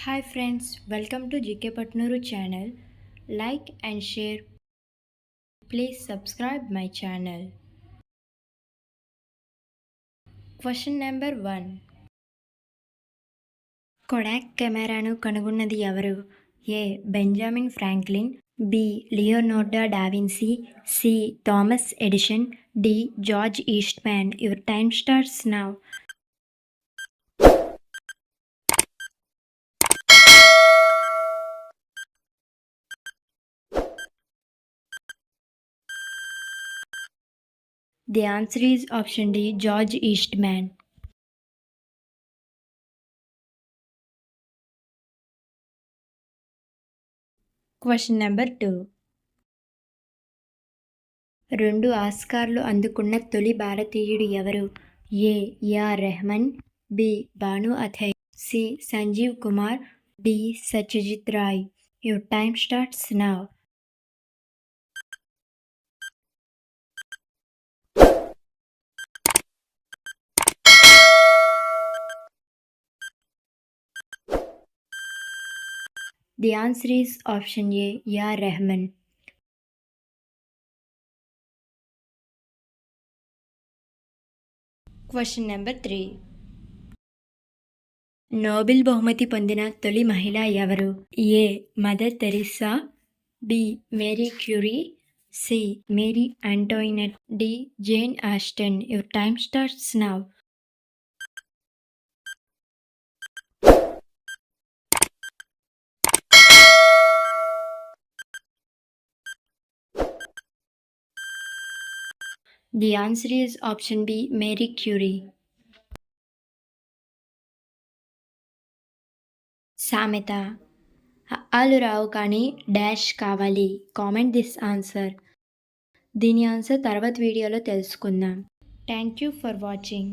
Hi friends welcome to GK Patnuru channel like and share please subscribe my channel question number one Kodak కెమెరాను కనుగొన్నది ఎవరు? A. Benjamin Franklin. B. Leonardo da Vinci C. Thomas Edison. D. George Eastman. Your time starts now. The answer is option D, George Eastman. Question number two రెండు ఆస్కార్లు అందుకున్న తొలి భారతీయుడు ఎవరు? A AR Rahman B Bhanu Athaiya C Sanjeev Kumar D Satyajit Ray. Your time starts now The answer is option A, Ya Rahman. Question number three Nobel బహుమతి పొందిన తొలి మహిళ ఎవరు A Mother Teresa B Marie Curie C Marie Antoinette D Jane Austen your time starts now The answer is option B, Marie Curie. సామెత అలు రావు కానీ dash కావాలి. Comment this answer దీని ఆన్సర్ తర్వాత వీడియోలో తెలుసుకుందాం. Thank you for watching